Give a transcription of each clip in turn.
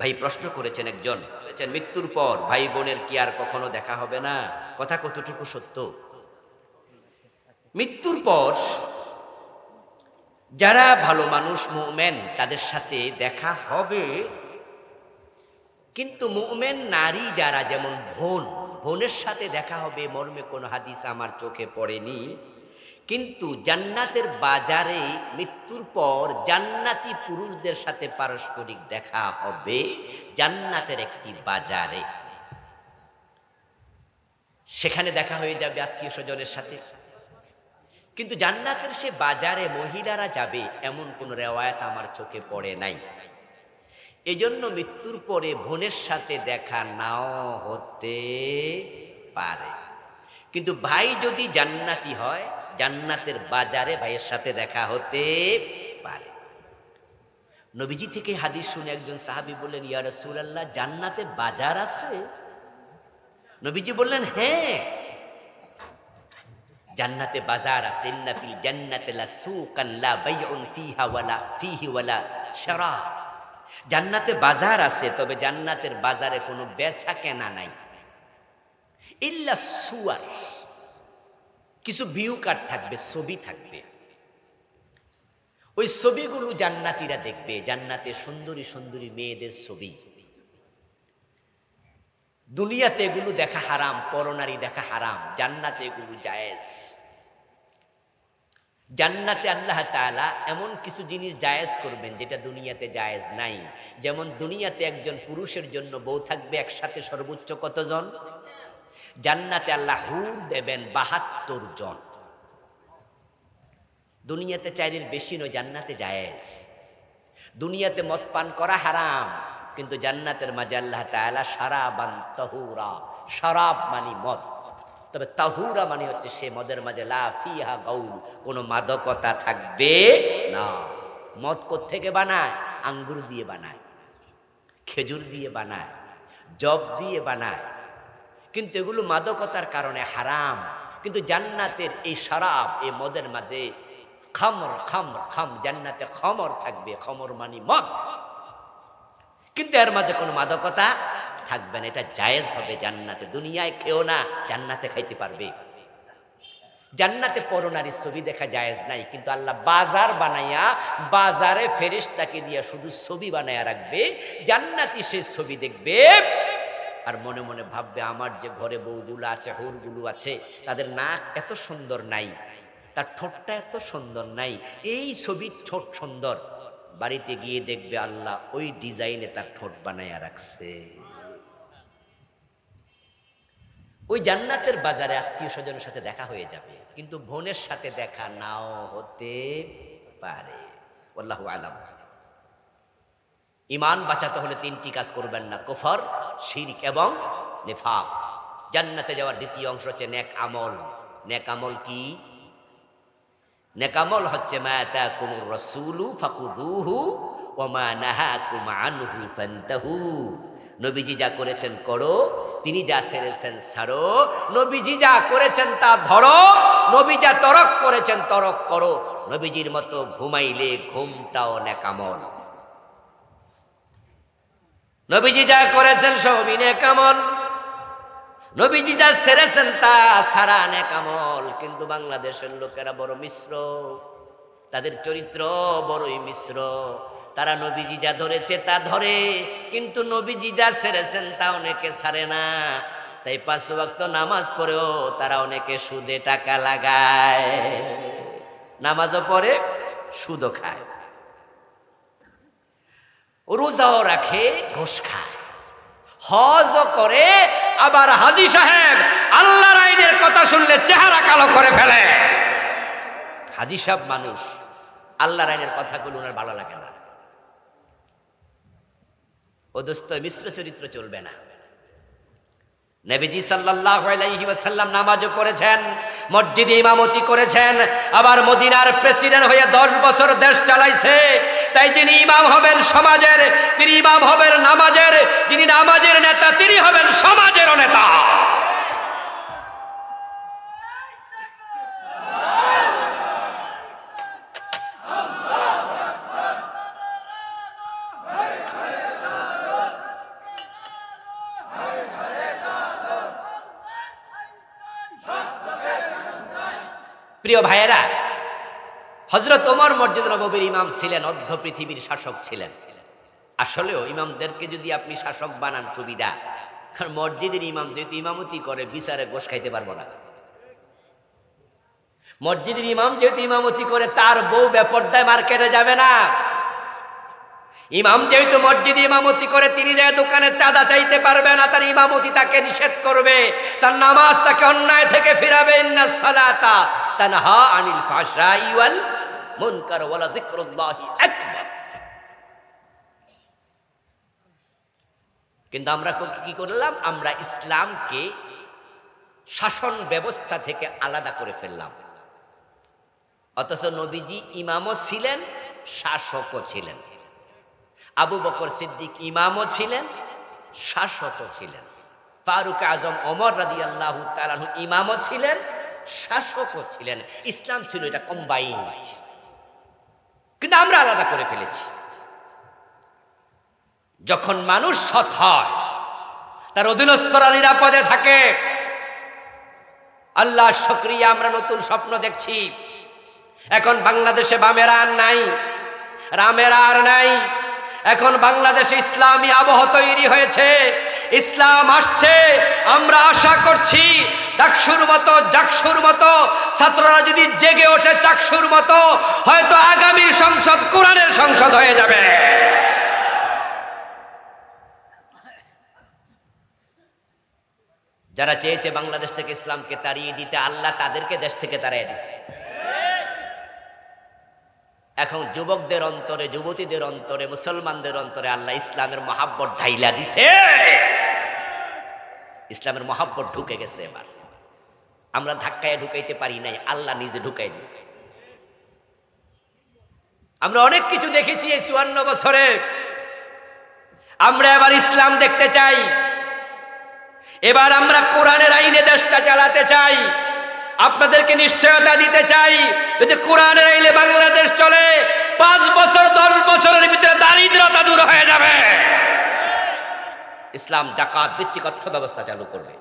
ভাই প্রশ্ন করেছেন একজন, বলেছেন, মৃত্যুর পর ভাই বোনের কি আর কখনো দেখা হবে না? কথা কতটুকু সত্য? মৃত্যুর পর যারা ভালো মানুষ, মুমেন, তাদের সাথে দেখা হবে। কিন্তু মুমেন নারী যারা, যেমন বোন, বোনের সাথে দেখা হবে, মর্মে কোনো হাদিস আমার চোখে পড়েনি। কিন্তু জান্নাতের বাজারে মৃত্যুর পর জান্নাতি পুরুষদের সাথে পারস্পরিক দেখা হবে জান্নাতের একটি বাজারে। সেখানে দেখা হয়ে যাবে আত্মীয় স্বজনের সাথে। কিন্তু জান্নাতের সে বাজারে মহিলারা যাবে, এমন কোনো রেওয়ায়ত আমার চোখে পড়ে নাই। এজন্য মৃত্যুর পরে বোনের সাথে দেখা নাও হতে পারে। কিন্তু ভাই যদি জান্নাতি হয় জান্নাতের বাজারে ভাইয়ের সাথে দেখা হতে পারে। নবীজি থেকে হাদিস শুনে একজন সাহাবী বললেন, ইয়া রাসূলুল্লাহ, জান্নাতে বাজার আছে? নবীজি বললেন হ্যাঁ জান্নাতে বাজার আছে। ইন্না ফিল জান্নাতি লা সুকান, লা বাইউন ফিহা ওয়ালা ফিহি ওয়ালা শারাব জান্নাতে বাজার আছে, তবে জান্নাতের বাজারে কোনো বেচা কেনা নাই। ইল্লা সুয়ার। কিছু ভিউ কার্ড থাকবে, ছবি থাকবে। ওই ছবিগুলো জান্নাতিরা দেখবে, জান্নাতে সুন্দরী সুন্দরী মেয়েদের ছবি। দুনিয়াতে এগুলো দেখা হারাম, পরনারী দেখা হারাম, জান্নাতে এগুলো জায়েজ। জান্নাতে আল্লাহ তাআলা এমন কিছু জিনিস জায়েজ করবেন যেটা দুনিয়াতে জায়েজ নাই। যেমন দুনিয়াতে একজন পুরুষের জন্য বউ থাকবে একসাথে সর্বোচ্চ কতজন? জান্নাতে আল্লাহ হুর দেবেন বাহাত্তর জন। দুনিয়াতে চাইরের বেশি নয়, জান্নাতে জায়েজ। দুনিয়াতে মদ পান করা হারাম, কিন্তু জান্নাতের মাঝে আল্লাহ তাআলা সারাবান তাহুরা শরাব মানি মদ। তবে তাহুরা মানে হচ্ছে সে মদের মাঝে লা ফিহা গাউল কোনো মাদকতা থাকবে না। মদ থেকে বানায়? আঙ্গুর দিয়ে বানায়, খেজুর দিয়ে বানায় জব দিয়ে বানায় কিন্তু এগুলো মাদকতার কারণে হারাম। কিন্তু জান্নাতের এই শরাব, এই মদের মাঝে খামর খামর, খাম, জান্নাতে খমর থাকবে, খমর মানি মদ। কিন্তু এর মাঝে কোনো মাদকতা থাকবে না, এটা জায়েজ হবে জান্নাতে। দুনিয়ায় খেও না জান্নাতে খাইতে পারবে। জান্নাতে পরনারীর ছবি দেখা জায়েজ নাই, কিন্তু আল্লাহ বাজার বানাইয়া, বাজারে ফেরিস্তাকে দিয়া শুধু ছবি বানাইয়া রাখবে, জান্নাতি সে ছবি দেখবে আর মনে মনে ভাববে, আমার যে ঘরে বউগুলো আছে, হুরগুলো আছে, তাদের নাক এত সুন্দর নাই, তার ঠোঁটটা এত সুন্দর নাই, এই ছবির ঠোঁট সুন্দর। বাড়িতে গিয়ে দেখবে আল্লাহ ওই ডিজাইনে তার ঠোঁট বানাইয়া রাখছে। ওই জান্নাতের বাজারে আত্মীয় স্বজনের সাথে দেখা হয়ে যাবে, কিন্তু বোনের সাথে দেখা নাও হতে পারে। আল্লাহ আলাম। ইমান বাঁচাতে হলে তিনটি কাজ করবেন না, কুফর, শিরিক এবং নেফাক। জান্নাতে যাওয়ার দ্বিতীয় অংশ হচ্ছে নেক আমল। নেক আমল কি? নেকামল হচ্ছে মা তাকুমুর রাসূলু ওয়া মা নাহাকুম আনহু ফান্তাহু। নবীজি যা করেছেন করো, তিনি যা ছেড়েছেন ছাড়ো, নবীজি যা করেছেন তা ধরো, নবী যা তরক করেছেন তরক করো। নবীজির মতো ঘুমাইলে ঘুমটাও নেকামল নবীজি যা করেছেন সবই নেকামল নবীজি যা সেরেছেন তা সারা নেকামল কিন্তু বাংলাদেশের লোকেরা বড় মিশ্র। তাদের চরিত্র বড়ই মিশ্র। তারা নবীজি যা ধরেছে তা ধরে, কিন্তু নবীজি যা সেরেছেন তা অনেকে ছাড়ে না। তাই পাঁচ ওয়াক্ত নামাজ পড়েও তারা অনেকে সুদে টাকা লাগায়। নামাজও পড়ে, সুদও খায়। রোজাও রাখে, ঘোষ খায়। হজ করে আবার হাজি সাহেব আল্লাহ রাইনের কথা শুনলে চেহারা কালো করে ফেলে। হাজি সাহেব মানুষ, আল্লাহর আইনের কথাগুলো ওনার ভালো লাগে না। ও দোস্ত, মিশ্র চরিত্র চলবে না। নবীজি সাল্লাল্লাহু আলাইহি ওয়াসাল্লাম নামাজও পড়েছেন, মসজিদে ইমামতি করেছেন, আবার মদিনার প্রেসিডেন্ট হয়ে দশ বছর দেশ চালাইছে। তাই যিনি ইমাম হবেন সমাজের, তিনি ইমাম হবেন নামাজের, যিনি নামাজের নেতা, তিনি হবেন সমাজেরও নেতা। প্রিয় ভাইয়েরা হজরত ওমর মসজিদ নববীর ইমাম ছিলেন, অর্ধ পৃথিবীর শাসক ছিলেন। আসলেও ইমামদেরকে যদি আপনি শাসক বানান, সুবিধা। কারণ মসজিদের ইমাম যেহেতু ইমামতি করে, বিচারে গোস খাইতে পারব না। মসজিদের ইমাম যেহেতু ইমামতি করে, তার বউ বেপর্দায় মার্কেটে যাবে না। ইমাম যেহেতু মসজিদ ইমামতি করে, তিনি যে দোকানে চাঁদা চাইতে পারবে না, তার ইমামতি তাকে নিষেধ করবে। তার নামাজ তাকে অন্যায় থেকে ফিরাবে। ইন্না সালাতা। তানহা আনিল ফাহশাই মুনকার ওয়ালা যিকরুল্লাহি আকবার। কিন্তু আমরা ক- করলাম? আমরা ইসলামকে শাসন ব্যবস্থা থেকে আলাদা করে ফেললাম। অথচ নবীজি ইমামও ছিলেন, শাসকও ছিলেন। আবু বকর সিদ্দিক ইমামও ছিলেন, শাসকও ছিলেন। ফারুক আজম ওমর রাদি আল্লাহ ইমামও ছিলেন শাসকও ছিলেন। ইসলাম ছিল এটা কম্বাইন্ড কিন্তু আমরা আলাদা করে ফেলেছি। যখন মানুষ সৎ হয়, তার অধীনস্থরা নিরাপদে থাকে। আল্লাহ সক্রিয়া আমরা নতুন স্বপ্ন দেখছি। এখন বাংলাদেশে বামেরা আর নাই, রামেরা আর নাই। এখন বাংলাদেশে ইসলামী আবহ তৈরি হয়েছে। ইসলাম আসছে, আমরা আশা করছি ডাকসুর মতো, জাকসুর মতো, ছাত্ররা যদি জেগে ওঠে চাকসুর মতো, হয়তো আগামীর সংসদ কোরআনের সংসদ হয়ে যাবে। যারা চেয়েছে বাংলাদেশ থেকে ইসলামকে তাড়িয়ে দিতে, আল্লাহ তাদেরকে দেশ থেকে তাড়িয়ে দিছে। এখন যুবকদের অন্তরে, যুবতীদের অন্তরে, মুসলমানদের অন্তরে আল্লাহ ইসলামের মহাব্বত ঢাইলা দিছে। ইসলামের মহাব্বত ঢুকে গেছে এবার। আমরা ধাক্কায় ঢুকাইতে পারি নাই, আল্লাহ নিজে ঢুকাই দিছে। আমরা অনেক কিছু দেখেছি এই চুয়ান্ন বছরে। আমরা এবার ইসলাম দেখতে চাই। এবার আমরা কোরআনের আইনে দেশটা চালাতে চাই। আপনাদেরকে নিশ্চয়তা দিতে চাই যদি কোরআনের আইনে বাংলাদেশ চলে, পাঁচ বছর, দশ বছরের ভিতরে দারিদ্রতা দূর হয়ে যাবে। ইসলাম জাকাত, ভিত্তিক অর্থ ব্যবস্থা চালু করবে।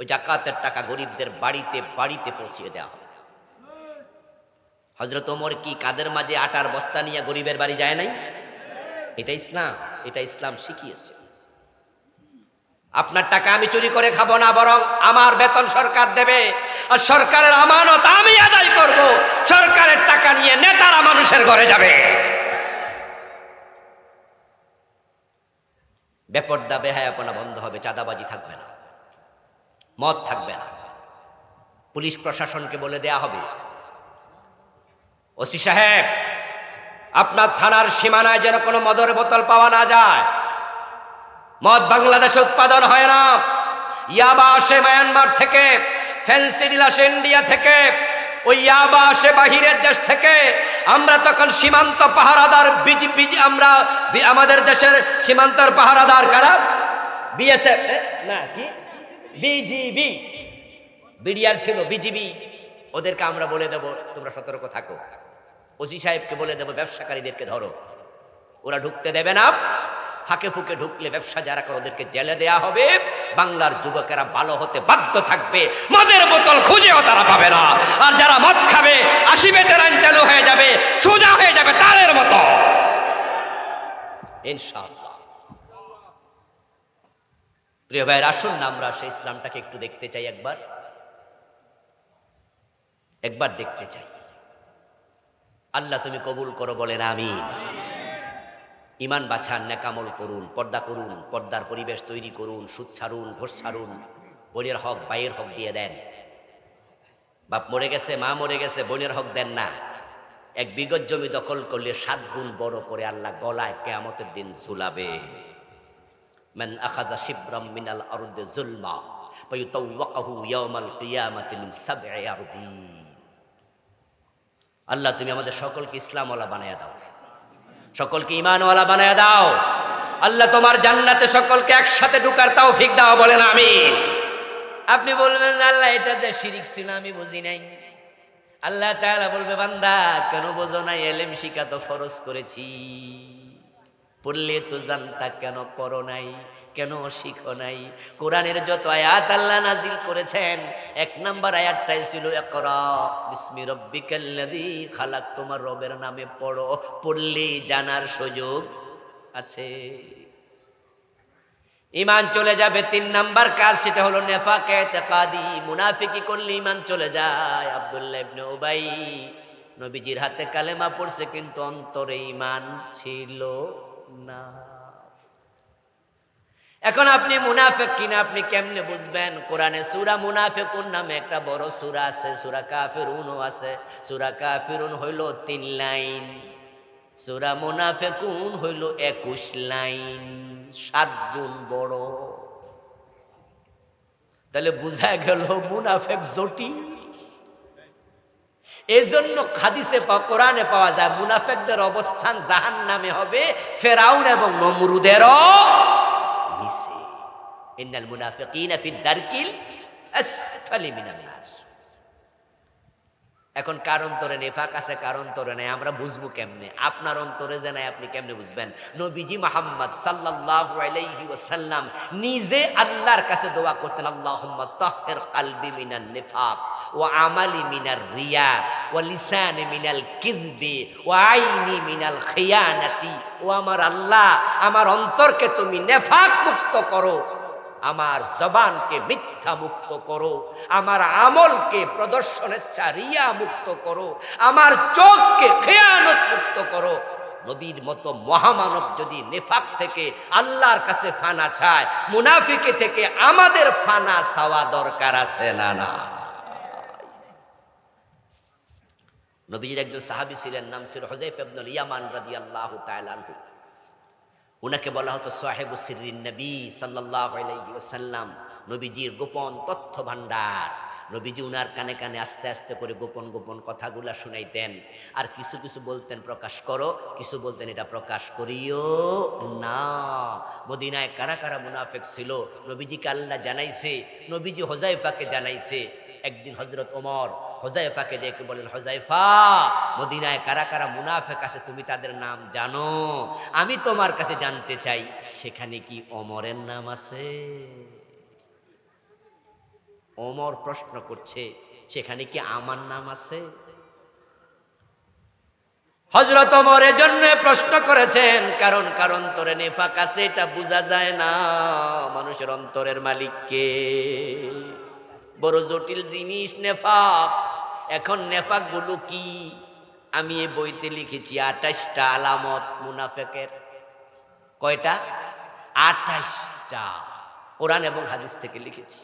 ওই জাকাতের টাকা গরিবদের বাড়িতে বাড়িতে পৌঁছিয়ে দেওয়া হবে। হজরত ওমর কি কাদের মাঝে আটার বস্তা নিয়ে গরিবের বাড়ি যায় নাই? এটা ইসলাম এটা ইসলাম শিখিয়েছে। আপনার টাকা আমি চুরি করে খাব না, বরং আমার বেতন সরকার দেবে, আর সরকারের আমানত আমি আদায় করব। সরকারের টাকা নিয়ে নেতারা মানুষের ঘরে যাবে। বেপর্দা, বেহায়াপনা বন্ধ হবে, চাঁদাবাজি থাকবে না। মদ থাকবে না। পুলিশ প্রশাসনকে বলে দেয়া হবে। ওসি সাহেব, আপনার থানার সীমানায় যেন কোনো মদর বোতল পাওয়া না যায়। মদ বাংলাদেশে উৎপাদন হয় না। ইয়াবা আসে মায়ানমার থেকে ফেন্সিডিল আসে ইন্ডিয়া থেকে। ওই ইয়াবা আসে বাহিরের দেশ থেকে। আমরা তখন সীমান্ত পাহারাদার বিজি বিজি আমরা আমাদের দেশের সীমান্তর পাহারাদার কারা? বিএসএফ না, কি? বিজিবি। বিডিআর ছিল, বিজিবি। ওদেরকে আমরা বলে দেব, তোমরা সতর্ক থাকো। ওসি সাহেবকে বলে দেবো, ব্যবসাকারীদেরকে ধরো। ওরা ঢুকতে দেবে না। ফাঁকে ফুকে ঢুকলে ব্যবসা যারা করে ওদেরকে জেলে দেয়া হবে। বাংলার যুবকেরা ভালো হতে বাধ্য থাকবে। মদের বোতল খুঁজেও তারা পাবে না। আর যারা মদ খাবে আসিবে আইন চালু হয়ে যাবে, সোজা হয়ে যাবে তাদের মতো। প্রিয় ভাইয়ের, আসুন না আমরা সেই ইসলামটাকে একটু দেখতে চাই একবার। একবার দেখতে চাই। আল্লাহ তুমি কবুল করো বলেন, আমিন। ইমান বাছান নেকামল করুন, পর্দা করুন, পর্দার পরিবেশ তৈরি করুন, সুদ ছাড়ুন ঘোষ ছাড়ুন, বোনের হক ভাইয়ের হক দিয়ে দেন। বাপ মরে গেছে, মা মরে গেছে, বোনের হক দেন না। এক বিগত জমি দখল করলে সাত গুণ বড় করে আল্লাহ গলায় কেয়ামতের দিন ঝুলাবে। মান আখাযা শিবরাম মিনাল আরদি আরদিন আল্লাহ, তুমি আমাদের সকলকে ইসলামওয়ালা বানায়া দাও। সকলকে ইমানওয়ালা বানায় দাও। আল্লাহ তোমার জান্নাতে সকলকে একসাথে ঢুকার তাও ফিক দাও বলেন আমি আপনি বলবেন, আল্লাহ, এটা যে শিরিক ছিল, আমি বুঝি নাই। আল্লাহ তাআলা বলবে, বান্দা, কেন বোঝো নাই? এলেম শিকা তো ফরজ করেছি। পড়লে তো জানতা কেন করো নাই, কেন শিখো নাই। কোরআনের যত আয়াত আল্লাহ নাজিল করেছেন, এক নাম্বার আয়াতটাই ছিল বিস্মি রব্বিকাল্লাযী খালাক তোমার রবের নামে পড়ো, পড়লেই জানার সুযোগ আছে। ইমান চলে যাবে তিন নাম্বার কাজ, সেটা হলো নেফাকে তেকাদি মুনাফিকি করলে ইমান চলে যায়। আব্দুল্লাহ ইবনে উবাই নবীজির হাতে কালেমা পড়ছে, কিন্তু অন্তরে ইমান ছিল। না এখন আপনি মুনাফেক কিনা আপনি কেমনে বুঝবেন? কোরআনে সুরা মুনাফেকুন নামে একটা বড় সুরা আছে, সুরা কাফিরুনও আছে। সুরা কাফিরুন হইল তিন লাইন। সুরা মুনাফেকুন হইল একুশ লাইন। সাত গুণ বড়। তাহলে বোঝা গেল মুনাফেক জটিল? এই জন্য খাদিসে কোরআনে পাওয়া যায়, মুনাফেকদের অবস্থান জাহান নামে হবে, ফেরাউন এবং নমরুদেরও নিচে। ইন্নাল মুনাফিকিনা ফি দারকিল আসফালি মিনান নার এখন কার অন্তরে নেফাক আছে, কার অন্তরে নাই? আমরা বুঝব কেমনে? আপনার অন্তরে যে নাই, আপনি কেমনে বুঝবেন? নবীজি আলাইহি ওয়াসাল্লাম নিজে আল্লাহর কাছে দোয়া করতেন আল্লাহ মিনান নিফাক ওয়া আমালি মিনার রিয়া ওয়া লিসানি মিনাল কিযবি ওয়া আইনি মিনাল খিয়ানাতি। ও আমার আল্লাহ, আমার অন্তরকে তুমি নেফাক মুক্ত করো। আমার জবানকে মিথ্যা মুক্ত করো, আমার আমলকে প্রদর্শনের চারিয়া মুক্ত করো, আমার চোখকে খেয়ানত মুক্ত করো। নবীর মতো মহামানব যদি নেফাক থেকে আল্লাহর কাছে ফানা চায়, মুনাফিকে থেকে আমাদের ফানা চাওয়া দরকার আছে না না? নবীজির একজন সাহাবী ছিলেন, নাম ছিল হজেফ ইবনুল ইয়ামান রাদিয়াল্লাহু তাআলা আনহু। ওনাকে বলা হতো সাহেবু সিরিন নবী সাল্লাহ আলাইসাল্লাম নবীজির গোপন তথ্য ভান্ডার নবীজি উনার কানে কানে আস্তে আস্তে করে গোপন গোপন কথাগুলা শুনাইতেন। আর কিছু কিছু বলতেন, প্রকাশ করো। কিছু বলতেন, এটা প্রকাশ করিও না। মদিনায় কারা কারা মুনাফেক ছিল? নবীজিকে আল্লাহ জানাইছে, নবীজি হোজাইফাকে জানাইছে। একদিন হজরত ওমর হোজাইফাকে ডেকে বলেন হোজাইফা, মদিনায় কারা কারা মুনাফেক আছে তুমি তাদের নাম জানো? আমি তোমার কাছে জানতে চাই, সেখানে কি অমরের নাম আছে? ওমর প্রশ্ন করছে, সেখানে কি আমার নাম আছে? হজরত ওমরের জন্য প্রশ্ন করেছেন, কারণ কারণ অন্তরে নেফাক আছে, এটা বোঝা যায় না। মানুষের অন্তরের মালিককে। বড় জটিল জিনিস, নেফাক। এখন নেফাকগুলো কি? আমি এই বইতে লিখেছি, আঠাশটা আলামত মুনাফেকের। কয়টা? আঠাশটা। কোরআন এবং হাদিস থেকে লিখেছি।